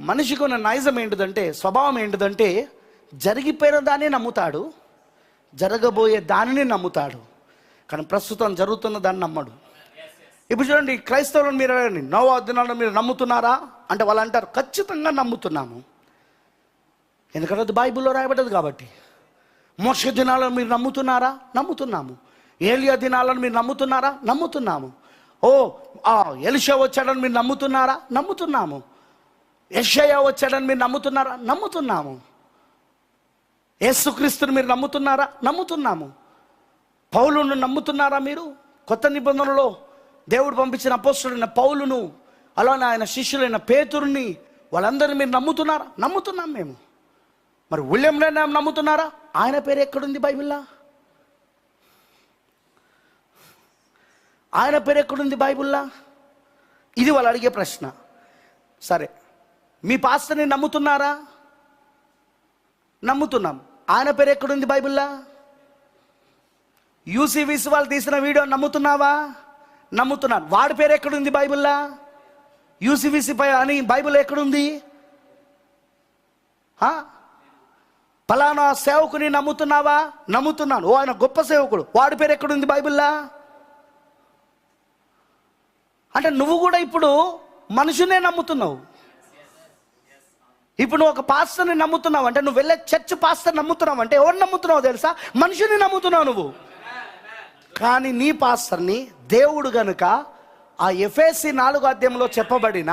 మనిషికి ఉన్న నైజం ఏంటిదంటే స్వభావం ఏంటిదంటే జరిగిపోయిన దాన్ని నమ్ముతాడు జరగబోయే దానిని నమ్ముతాడు. కానీ ప్రస్తుతం జరుగుతున్న దాన్ని నమ్మడు. ఇప్పుడు చూడండి క్రైస్తవులను మీరు అడగండి నవ దినాలను మీరు నమ్ముతున్నారా? అంటే వాళ్ళు అంటారు ఖచ్చితంగా నమ్ముతున్నాము. ఎందుకంటే అది బైబిల్లో రాయబడ్డది కాబట్టి. మోక్ష దినాలను మీరు నమ్ముతున్నారా? నమ్ముతున్నాము. ఏలియా దినాలను మీరు నమ్ముతున్నారా? నమ్ముతున్నాము. ఓ ఎలిషా వచ్చాడని మీరు నమ్ముతున్నారా? నమ్ముతున్నాము. యెషయా వచ్చాడని మీరు నమ్ముతున్నారా? నమ్ముతున్నాము. యేసుక్రీస్తుని మీరు నమ్ముతున్నారా? నమ్ముతున్నాము. పౌలును నమ్ముతున్నారా మీరు? కొత్త నిబంధనలో దేవుడు పంపించిన అపోస్తుడైన పౌలును అలానే ఆయన శిష్యులైన పేతురుని వాళ్ళందరినీ మీరు నమ్ముతున్నారా? నమ్ముతున్నాం మేము. మరి విలియం నమ్ముతున్నారా? ఆయన పేరు ఎక్కడుంది బైబిల్లా? ఆయన పేరు ఎక్కడుంది బైబిల్లా? ఇది వాళ్ళు అడిగే ప్రశ్న. సరే మీ పాస్టర్ని నమ్ముతున్నారా? నమ్ముతున్నాం. ఆయన పేరు ఎక్కడుంది బైబిల్లా? యూసీవీసీ వాళ్ళు తీసిన వీడియో నమ్ముతున్నావా? నమ్ముతున్నాను. వాడి పేరు ఎక్కడుంది బైబిల్లా? యూసీవీసీ పై అని బైబిల్ ఎక్కడుంది? ఆ? ఫలానా సేవకుని నమ్ముతున్నావా? నమ్ముతున్నాను. ఓ ఆయన గొప్ప సేవకుడు. వాడి పేరు ఎక్కడుంది బైబిల్లా? అంటే నువ్వు కూడా ఇప్పుడు మనుషునే నమ్ముతున్నావు. ఇప్పుడు నువ్వు ఒక పాస్టర్ని నమ్ముతున్నావు అంటే నువ్వు వెళ్ళే చర్చ్ పాస్టర్ నమ్ముతున్నావు అంటే ఎవరు నమ్ముతున్నావు తెలుసా? మనిషిని నమ్ముతున్నావు నువ్వు. కానీ నీ పాస్టర్ని దేవుడు గనుక ఆ ఎఫ్ఎస్సి నాలుగు అధ్యాయంలో చెప్పబడిన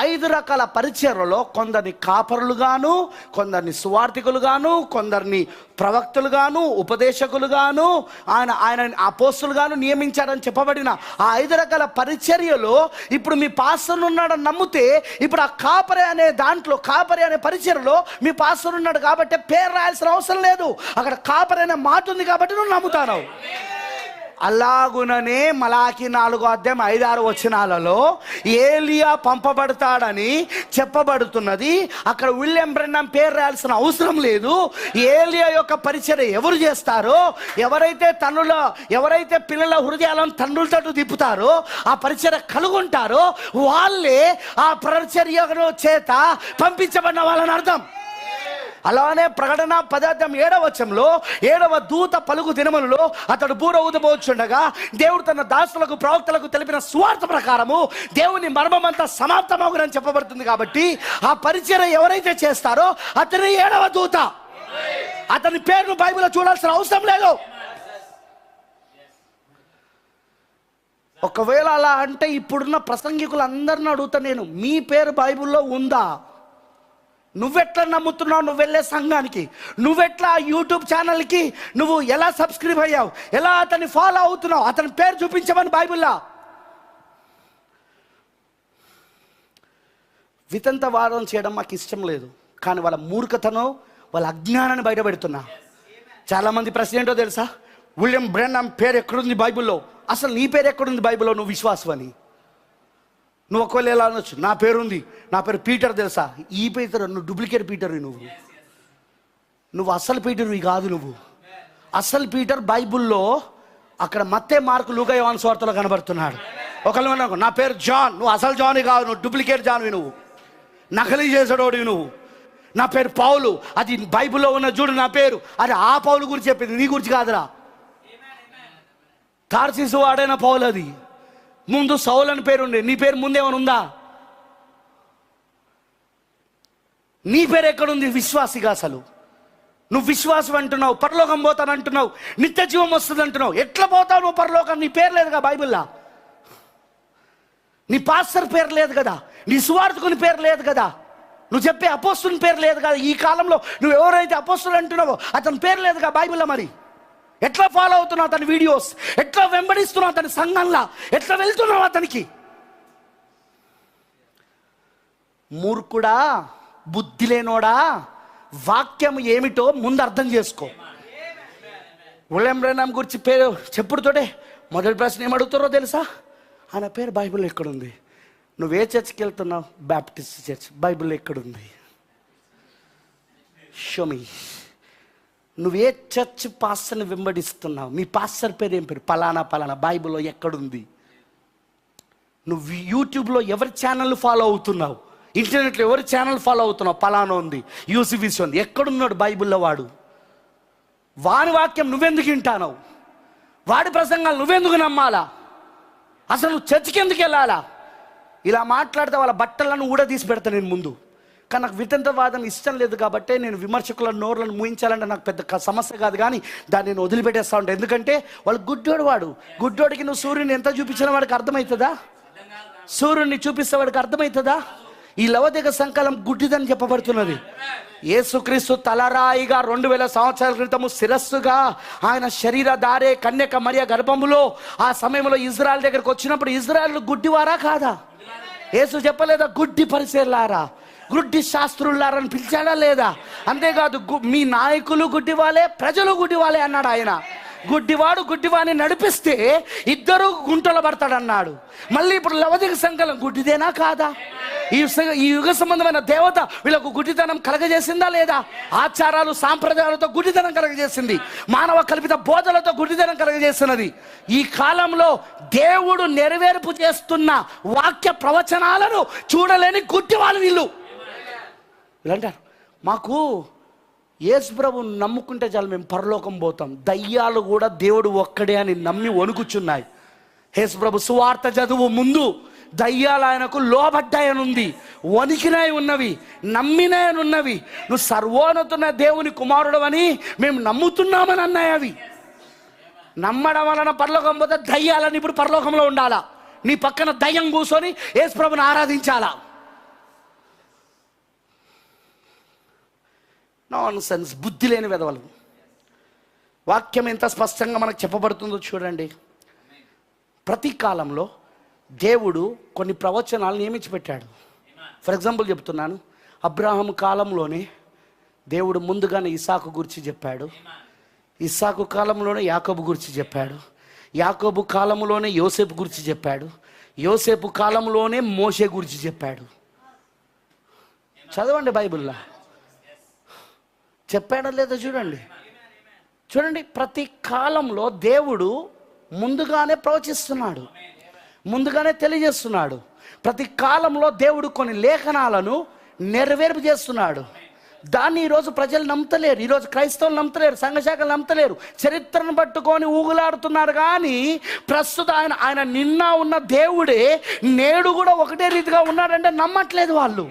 ఐదు రకాల పరిచర్లలో కొందరిని కాపరులుగాను కొందరిని సువార్థికులుగాను కొందరిని ప్రవక్తలుగాను ఉపదేశకులుగాను ఆయన ఆయన అపోస్తులుగాను నియమించారని చెప్పబడిన ఆ ఐదు రకాల పరిచర్యలో ఇప్పుడు మీ పాస్టర్ ఉన్నాడని నమ్మితే ఇప్పుడు ఆ కాపరి అనే దాంట్లో కాపరి అనే పరిచయలో మీ పాస్టర్ ఉన్నాడు కాబట్టి పేరు రాయాల్సిన అవసరం లేదు. అక్కడ కాపరి అనే మాట ఉంది కాబట్టి నువ్వు నమ్ముతాను అలాగుననే మలాకి నాలుగో అధ్యాయం ఐదారు వచనాలలో ఏలియా పంపబడతాడని చెప్పబడుతున్నది. అక్కడ విలియం బ్రెన్నం పేరు రాయాల్సిన అవసరం లేదు. ఏలియా యొక్క పరిచయం ఎవరు చేస్తారో ఎవరైతే తనుల ఎవరైతే పిల్లల హృదయాలను తండ్రుల తట్టు తిప్పుతారో ఆ పరిచయ కలుగుంటారో వాళ్ళే ఆ పరిచర్యను చేత పంపించబడిన వాళ్ళని అర్థం. అలానే ప్రకటన పదార్థం ఏడవచంలో ఏడవ దూత పలుకు దినములలో అతడు బూర ఊదబోచుండగా దేవుడు తన దాసులకు ప్రవక్తలకు తెలిపిన స్వార్థ ప్రకారము దేవుని మర్మమంతా సమాప్తమగునని చెప్పబడుతుంది కాబట్టి ఆ పరిచయం ఎవరైతే చేస్తారో అతని ఏడవ దూత. అతని పేరును బైబిల్లో చూడాల్సిన అవసరం లేదు. ఒకవేళ అలా అంటే ఇప్పుడున్న ప్రసంగికులు అందరిని అడుగుతా నేను మీ పేరు బైబిల్లో ఉందా? నువ్వెట్లా నమ్ముతున్నావు? నువ్వు వెళ్ళే సంఘానికి. నువ్వెట్లా యూట్యూబ్ ఛానల్కి? నువ్వు ఎలా సబ్స్క్రైబ్ అయ్యావు? ఎలా అతన్ని ఫాలో అవుతున్నావు? అతని పేరు చూపించమని బైబిల్లా. వితంత వాదం చేయడం మాకు ఇష్టం లేదు. కానీ వాళ్ళ మూర్ఖతను వాళ్ళ అజ్ఞానాన్ని బయటపెడుతున్నా. చాలామంది ప్రశ్న ఏంటో తెలుసా? విలియం బ్రెన్నాం పేరు ఎక్కడుంది బైబిల్లో? అసలు నీ పేరు ఎక్కడుంది బైబిల్లో నువ్వు విశ్వాసం అని నువ్వు ఒకవేళ ఎలా అనొచ్చు? నా పేరుంది. నా పేరు పీటర్ తెలుసా? ఈ పీటర్ నువ్వు డూప్లికేట్ పీటర్ నువ్వు. నువ్వు అసలు పీటర్వి కాదు నువ్వు. అసలు పీటర్ బైబిల్లో అక్కడ మత్తే మార్కు లూకయోన్ స్వార్థలో కనబడుతున్నాడు. ఒకళ్ళు నా పేరు జాన్. నువ్వు అసలు జాన్ కాదు నువ్వు డూప్లికేట్ జాన్వి నువ్వు. నకలీ చేసాడోడివి నువ్వు. నా పేరు పౌలు. అది బైబిల్లో ఉన్న చూడు నా పేరు. అది ఆ పౌలు గురించి చెప్పింది నీ గురించి కాదురా. తార్సీసు వాడైన పౌలు అది ముందు సౌల్ అని పేరు ఉండే నీ పేరు ముందేమైనా ఉందా? నీ పేరు ఎక్కడుంది? విశ్వాసిగా అసలు. నువ్వు విశ్వాసం అంటున్నావు పరలోకం పోతాను అంటున్నావు నిత్య జీవం వస్తుంది అంటున్నావు. ఎట్లా పోతావు నువ్వు పరలోకం? నీ పేరు లేదుగా బైబిల్లా. నీ పాస్టర్ పేరు లేదు కదా. నీ సువార్థకుని పేరు లేదు కదా. నువ్వు చెప్పే అపోస్తుని పేరు లేదు కదా. ఈ కాలంలో నువ్వు ఎవరైతే అపోస్తులు అంటున్నావో అతని పేరు లేదుగా బైబిల్లో మరి? ఎట్లా ఫాలో అవుతున్నావు అతని వీడియోస్ ఎట్లా వెంబడిస్తున్నావు అతని సంఘంలా? ఎట్లా వెళ్తున్నావు అతనికి? మూర్ఖుడా బుద్ధి లేనోడా వాక్యం ఏమిటో ముందు అర్థం చేసుకో. ఉలెం గురించి పేరు చెప్పుడుతోటే మొదటి ప్రశ్న ఏం అడుగుతారో తెలుసా? ఆయన పేరు బైబిల్ ఎక్కడుంది? నువ్వు ఏ చర్చ్కి వెళ్తున్నావు? Baptist church. బైబిల్ ఎక్కడుంది? షమీ నువ్వు ఏ చర్చ్ పాస్టర్ని వెంబడిస్తున్నావు? మీ పాస్టర్ పేరు ఏం పేరు? పలానా పలానా. బైబిల్లో ఎక్కడుంది? నువ్వు యూట్యూబ్లో ఎవరి ఛానల్ ఫాలో అవుతున్నావు? ఇంటర్నెట్లో ఎవరి ఛానల్ ఫాలో అవుతున్నావు? పలానా ఉంది యూసిఫిస్ ఉంది. ఎక్కడున్నాడు బైబిల్లో వాడు? వాని వాక్యం నువ్వెందుకు వింటానవు? వాడి ప్రసంగాలు నువ్వెందుకు నమ్మాలా? అసలు నువ్వు చర్చికి ఎందుకు వెళ్ళాలా? ఇలా మాట్లాడితే వాళ్ళ బట్టలను కూడా తీసి పెడతా నేను ముందు. కానీ నాకు వితంతవాదం ఇష్టం లేదు కాబట్టి నేను విమర్శకుల నోర్లను మూయించాలంటే నాకు పెద్ద సమస్య కాదు కానీ దాన్ని నేను వదిలిపెట్టేస్తా ఉంటాను ఎందుకంటే వాళ్ళు గుడ్డోడు వాడు. గుడ్డోడికి నువ్వు సూర్యుని ఎంత చూపించిన వాడికి అర్థమవుతుందా సూర్యుడిని చూపిస్తే వాడికి అర్థమవుతుందా ఈ లవదిగ సంకలం గుడ్డిదని చెప్పబడుతున్నది. యేసుక్రీస్తు తలరాయిగా రెండు వేల సంవత్సరాల క్రితము శిరస్సుగా ఆయన శరీర దారే కన్యక మరియ గర్భములో ఆ సమయంలో ఇజ్రాయల్ దగ్గరకు వచ్చినప్పుడు ఇజ్రాయల్ గుడ్డివారా కాదా? యేసు చెప్పలేదా? గుడ్డి పరిశీలారా గుడ్డి శాస్త్రులారని పిలిచాడా లేదా? అంతేకాదు మీ నాయకులు గుడ్డివాలే ప్రజలు గుడ్డివాలే అన్నాడు ఆయన. గుడ్డివాడు గుడ్డివాడిని నడిపిస్తే ఇద్దరు గుంటలు పడతాడన్నాడు. మళ్ళీ ఇప్పుడు లవదిక సంకలం గుడ్డిదేనా కాదా? ఈ ఈ యుగ సంబంధమైన దేవత వీళ్ళకు గుడ్డితనం కలగజేసిందా లేదా? ఆచారాలు సాంప్రదాయాలతో గుడ్డితనం కలగజేసింది. మానవ కల్పిత బోధలతో గుడ్డితనం కలగజేస్తున్నది ఈ కాలంలో దేవుడు నెరవేర్పు చేస్తున్న వాక్య ప్రవచనాలను చూడలేని గుడ్డివాళ్ళు వీళ్ళు. వీళ్ళు అంటారు మాకు యేసు ప్రభు నమ్ముకుంటే చాలు మేము పరలోకం పోతాం. దయ్యాలు కూడా దేవుడు ఒక్కడే అని నమ్మి వణుకుచున్నాయి. యేసు ప్రభు సువార్త చదువు ముందు దయ్యాలు ఆయనకు లోబడ్డాయనుంది. వణికినాయి ఉన్నవి నమ్మినాయని ఉన్నవి నువ్వు సర్వోన్నతున్న దేవుని కుమారుడు అని మేము నమ్ముతున్నామని అన్నాయి అవి. నమ్మడం వలన పరలోకం పోతే దయ్యాలని ఇప్పుడు పరలోకంలో ఉండాలా? నీ పక్కన దయ్యం కూర్చొని యేసు ప్రభుని ఆరాధించాలా? నాన్ సెన్స్ బుద్ధి లేని వెదవలు వాక్యం ఎంత స్పష్టంగా మనకు చెప్పబడుతుందో చూడండి. ప్రతి కాలంలో దేవుడు కొన్ని ప్రవచనాలు నియమించి పెట్టాడు ఫర్ ఎగ్జాంపుల్ చెప్తున్నాను. అబ్రాహం కాలంలోనే దేవుడు ముందుగానే ఇసాకు గురించి చెప్పాడు. ఇసాకు కాలంలోనే యాకోబు గురించి చెప్పాడు. యాకోబు కాలంలోనే యోసేపు గురించి చెప్పాడు. యోసేపు కాలంలోనే మోషే గురించి చెప్పాడు. చదవండి బైబిల్లా. చెప్పాడా లేదా చూడండి. చూడండి ప్రతి కాలంలో దేవుడు ముందుగానే ప్రవచిస్తున్నాడు. ముందుగానే తెలియజేస్తున్నాడు. ప్రతి కాలంలో దేవుడు కొన్ని లేఖనాలను నెరవేర్పు చేస్తున్నాడు. దాన్ని ఈరోజు ప్రజలు నమ్మతలేరు. ఈరోజు క్రైస్తవులు నమ్మతలేరు. సంఘశాఖలు నమ్మతలేరు. చరిత్రను పట్టుకొని ఊగులాడుతున్నారు కానీ ప్రస్తుత ఆయన ఆయన నిన్న ఉన్న దేవుడే నేడు కూడా ఒకటే రీతిగా ఉన్నాడంటే నమ్మట్లేదు వాళ్ళు.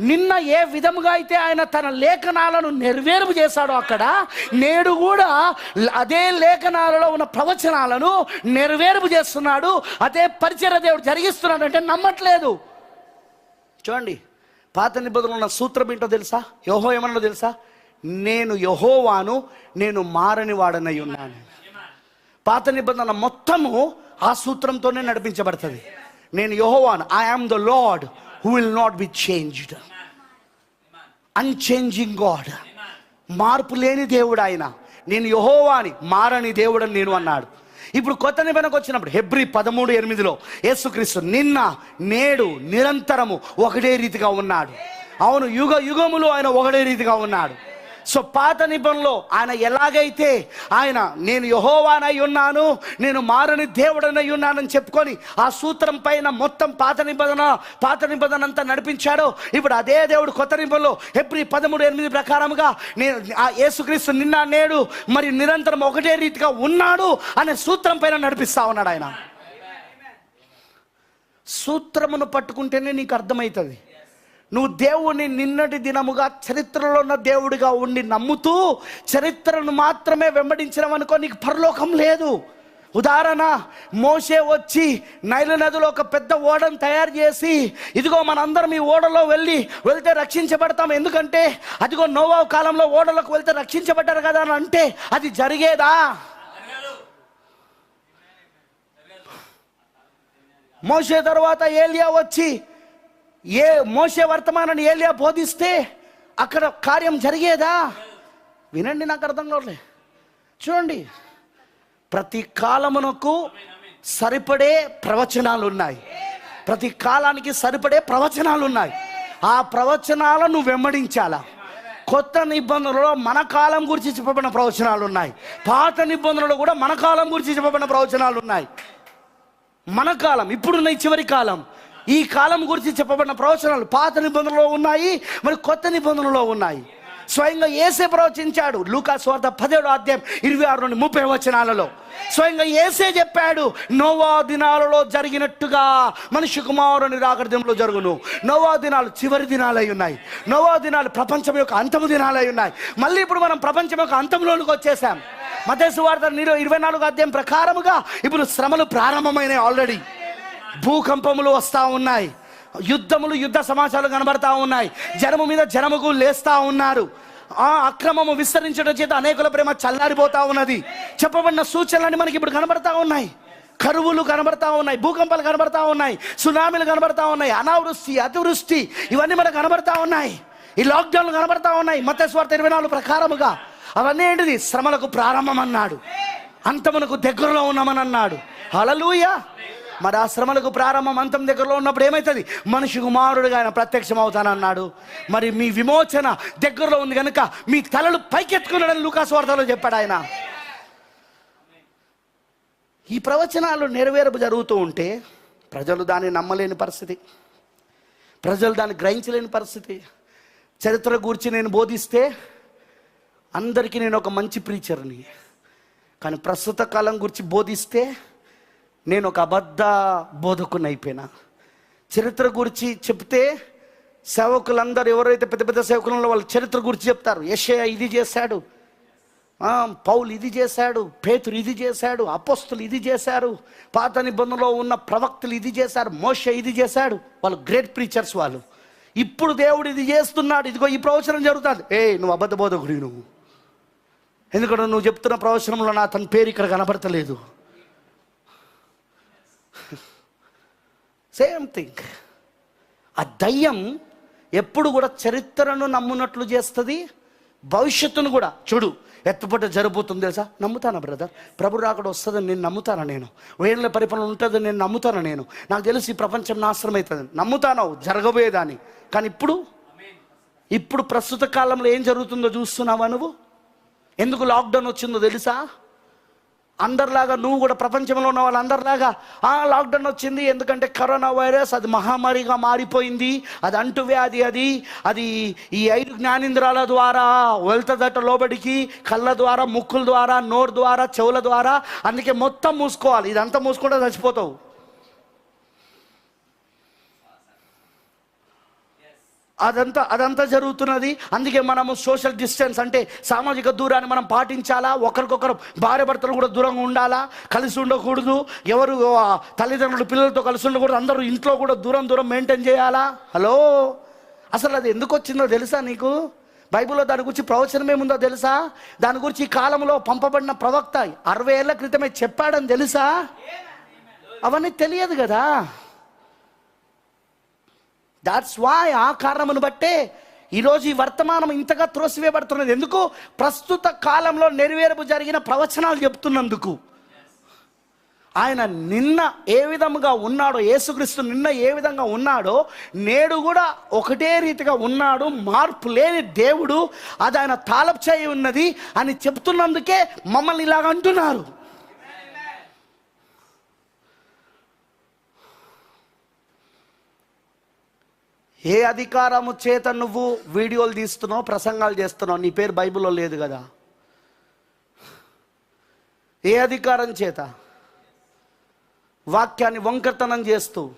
నిన్న ఏ విధముగా అయితే ఆయన తన లేఖనాలను నెరవేర్పు చేశాడో అక్కడ నేడు కూడా అదే లేఖనాలలో ఉన్న ప్రవచనాలను నెరవేర్పు చేస్తున్నాడు. అదే పరిచయ దేవుడు జరిగిస్తున్నాడు అంటే నమ్మట్లేదు. చూడండి పాత నిబంధనలు ఉన్న సూత్రం ఏంటో తెలుసా? యహో ఏమన్నా తెలుసా? నేను యహోవాను నేను మారని వాడనై ఉన్నాను. పాత నిబంధన మొత్తము ఆ సూత్రంతోనే నడిపించబడుతుంది. నేను యహోవాను I am the Lord who will not be changed. Unchanging God మార్పు లేని దేవుడు ఆయన నేను యహోవాని మారని దేవుడు అని నేను అన్నాడు. ఇప్పుడు కొత్త నిబంధనకు వచ్చినప్పుడు హెబ్రి పదమూడు ఎనిమిదిలో యేసుక్రీస్తు నిన్న నేడు నిరంతరము ఒకటే రీతిగా ఉన్నాడు. అవును యుగ యుగములు ఆయన ఒకటే రీతిగా ఉన్నాడు. సో పాత నిబంధనలో ఆయన ఎలాగైతే ఆయన నేను యహోవానై ఉన్నాను నేను మారని దేవుడనై ఉన్నానని చెప్పుకొని ఆ సూత్రం పైన మొత్తం పాత నిబంధన పాత నిబంధన అంతా నడిపించాడో ఇప్పుడు అదే దేవుడు కొత్త నిబంధనలో ఎప్రి పదమూడు ఎనిమిది ప్రకారముగా నేను ఆ యేసుక్రీస్తు నిన్న నేడు మరి నిరంతరం ఒకటే రీతిగా ఉన్నాడు అనే సూత్రం పైన నడిపిస్తా ఉన్నాడు ఆయన. సూత్రమును పట్టుకుంటేనే నీకు అర్థమవుతుంది. నువ్వు దేవుని నిన్నటి దినముగా చరిత్రలో ఉన్న దేవుడిగా ఉండి నమ్ముతూ చరిత్రను మాత్రమే వెంబడించడం అనుకో నీకు పరలోకం లేదు. ఉదాహరణ మోసే వచ్చి నైలు నదిలో ఒక పెద్ద ఓడను తయారు చేసి ఇదిగో మనందరం ఈ ఓడలో వెళ్ళి వెళ్తే రక్షించబడతాం. ఎందుకంటే అదిగో నోవా కాలంలో ఓడలోకి వెళ్తే రక్షించబడ్డారు కదా అని అంటే అది జరిగేదా? మోసే తర్వాత ఏలియా వచ్చి ఏ మోసే వర్తమానాన్ని ఏలియా బోధిస్తే అక్కడ కార్యం జరిగేదా? వినండి నాకు అర్థం కావట్లే. చూడండి ప్రతి కాలమునకు సరిపడే ప్రవచనాలు ఉన్నాయి ప్రతి కాలానికి సరిపడే ప్రవచనాలు ఉన్నాయి ఆ ప్రవచనాలను నువ్వు వెంబడించాలా? కొత్త నిబంధనలలో మన కాలం గురించి చెప్పబడిన ప్రవచనాలు ఉన్నాయి పాత నిబంధనలు కూడా మన కాలం గురించి చెప్పబడిన ప్రవచనాలు ఉన్నాయి మన కాలం ఇప్పుడున్న చివరి కాలం. ఈ కాలం గురించి చెప్పబడిన ప్రవచనాలు పాత నిబంధనలో ఉన్నాయి మరి కొత్త నిబంధనలో ఉన్నాయి. స్వయంగా ఏసే ప్రవచించాడు. లూకా స్వార్థ పదేడు అధ్యాయం ఇరవై ఆరు నుండి ముప్పై వచనాలలో. స్వయంగా ఏసే చెప్పాడు నోవా దినాలలో జరిగినట్టుగా మనిషి కుమారుని రాకడంలో జరుగును. నోవా దినాలు చివరి దినాలై ఉన్నాయి. నోవా దినాలు ప్రపంచం యొక్క అంతము దినాలై ఉన్నాయి. మళ్ళీ ఇప్పుడు మనం ప్రపంచం యొక్క అంతంలోనికి వచ్చేసాం. మతేసు వార్త ఇరవై నాలుగు అధ్యాయం ప్రకారముగా ఇప్పుడు శ్రమలు ప్రారంభమైనాయి ఆల్రెడీ భూకంపములు వస్తూ ఉన్నాయి. యుద్ధములు యుద్ధ సమాచారాలు కనబడతా ఉన్నాయి. జనము మీద జనముకు లేస్తా ఉన్నారు. ఆ అక్రమము విస్తరించడం చేత అనేకుల ప్రేమ చల్లారిపోతా ఉన్నది. చెప్పబడిన సూచనలన్నీ మనకి ఇప్పుడు కనబడతా ఉన్నాయి. కరువులు కనబడతా ఉన్నాయి భూకంపాలు కనబడతా ఉన్నాయి సునామీలు కనబడతా ఉన్నాయి అనావృష్టి అతివృష్టి ఇవన్నీ మనకు కనబడతా ఉన్నాయి. ఈ లాక్డౌన్లు కనబడతా ఉన్నాయి. మత స్వార్థ ఇరవై నాలుగు ప్రకారముగా. అవన్నీ ఏంటిది? శ్రమలకు ప్రారంభం అన్నాడు అంతమునకు దగ్గరలో ఉన్నామని అన్నాడు. హలలుయా మరి ఆ శ్రమలకు ప్రారంభం అంతం దగ్గరలో ఉన్నప్పుడు ఏమవుతుంది మనిషి కుమారుడుగా ఆయన ప్రత్యక్షం అవుతానన్నాడు మరి మీ విమోచన దగ్గరలో ఉంది కనుక మీ తలలు పైకెత్తుకున్నాడని లూకాస్ వార్తలో చెప్పాడు ఆయన. ఈ ప్రవచనాలు నెరవేరపు జరుగుతూ ఉంటే ప్రజలు దాన్ని నమ్మలేని పరిస్థితి. ప్రజలు దాన్ని గ్రహించలేని పరిస్థితి. చరిత్ర గురించి నేను బోధిస్తే అందరికీ నేను ఒక మంచి ప్రీచర్ని కానీ ప్రస్తుత కాలం గురించి బోధిస్తే నేను ఒక అబద్ధ బోధకుని అయిపోయినా. చరిత్ర గురించి చెప్తే సేవకులందరూ ఎవరైతే పెద్ద పెద్ద సేవకులలో వాళ్ళ చరిత్ర గురించి చెప్తారు. యెషయా ఇది చేశాడు. పౌలు ఇది చేశాడు. పేతురు ఇది చేశాడు. అపోస్తులు ఇది చేశారు. పాత నిబంధనలో ఉన్న ప్రవక్తలు ఇది చేశారు. మోష ఇది చేశాడు. వాళ్ళు గ్రేట్ ప్రీచర్స్ వాళ్ళు. ఇప్పుడు దేవుడు ఇది చేస్తున్నాడు. ఇదిగో ఈ ప్రవచనం జరుగుతుంది. ఏ నువ్వు అబద్ధ బోధకుడి నువ్వు. ఎందుకంటే నువ్వు చెప్తున్న ప్రవచనంలో నా తన పేరు ఇక్కడ కనబడతలేదు. సేమ్ థింగ్ ఆ దయ్యం ఎప్పుడు కూడా చరిత్రను నమ్మునట్లు చేస్తుంది భవిష్యత్తును కూడా. చూడు ఎత్తుపట్ట జరుగుతుంది తెలుసా? నమ్ముతానా బ్రదర్ ప్రభు రాకడ వస్తుందని నేను నమ్ముతానా నేను? వేళ్ళ పరిపాలన ఉంటుందని నేను నమ్ముతానా నేను? నాకు తెలిసి ఈ ప్రపంచం నాశనం అవుతుంది నమ్ముతాను జరగబోయేదాన్ని. కానీ ఇప్పుడు? ఇప్పుడు ప్రస్తుత కాలంలో ఏం జరుగుతుందో చూస్తున్నావా నువ్వు? ఎందుకు లాక్డౌన్ వచ్చిందో తెలుసా? అందరిలాగా నువ్వు కూడా ప్రపంచంలో ఉన్న వాళ్ళందరిలాగా ఆ లాక్డౌన్ వచ్చింది ఎందుకంటే కరోనా వైరస్ అది మహమ్మారిగా మారిపోయింది అది అంటువ్యాధి అది అది ఈ ఐదు జ్ఞానేంద్రాల ద్వారా వెళ్తదట లోబడికి కళ్ళ ద్వారా ముక్కుల ద్వారా నోరు ద్వారా చెవుల ద్వారా అందుకే మొత్తం మూసుకోవాలి ఇదంతా మూసుకుంటే చచ్చిపోతావు. అదంతా అదంతా జరుగుతున్నది. అందుకే మనము సోషల్ డిస్టెన్స్ అంటే సామాజిక దూరాన్ని మనం పాటించాలా? ఒకరికొకరు భార్య భర్తలు కూడా దూరంగా ఉండాలా? కలిసి ఉండకూడదు. ఎవరు ఆ, తల్లిదండ్రులు పిల్లలతో కలిసి ఉండకూడదు. అందరూ ఇంట్లో కూడా దూరం దూరం మెయింటైన్ చేయాలా? హలో అసలు అది ఎందుకు వచ్చిందో తెలుసా నీకు? బైబిల్లో దాని గురించి ప్రవచనమే ఉందో తెలుసా? దాని గురించి ఈ కాలంలో పంపబడిన ప్రవక్త అరవై ఏళ్ళ క్రితమే చెప్పాడని తెలుసా? అవన్నీ తెలియదు కదా. దాట్స్ వాయ్ ఆ కారణమును బట్టే ఈరోజు ఈ వర్తమానం ఇంతగా త్రోసివేయబడుతున్నది. ఎందుకు? ప్రస్తుత కాలంలో నెరవేర్పు జరిగిన ప్రవచనాలు చెప్తున్నందుకు. ఆయన నిన్న ఏ విధంగా ఉన్నాడో యేసుక్రీస్తు నిన్న ఏ విధంగా ఉన్నాడో నేడు కూడా ఒకటే రీతిగా ఉన్నాడు మార్పు లేని దేవుడు అది ఆయన తాలపు చేయి ఉన్నది అని చెప్తున్నందుకే మమ్మల్ని ఇలాగ అంటున్నారు. ఏ అధికారము చేత నువ్వు వీడియోలు తీస్తున్నావు ప్రసంగాలు చేస్తున్నావు? నీ పేరు బైబిల్లో లేదు కదా. ఏ అధికారం చేత? వాక్యాన్ని వంకర్తనం చేస్తూ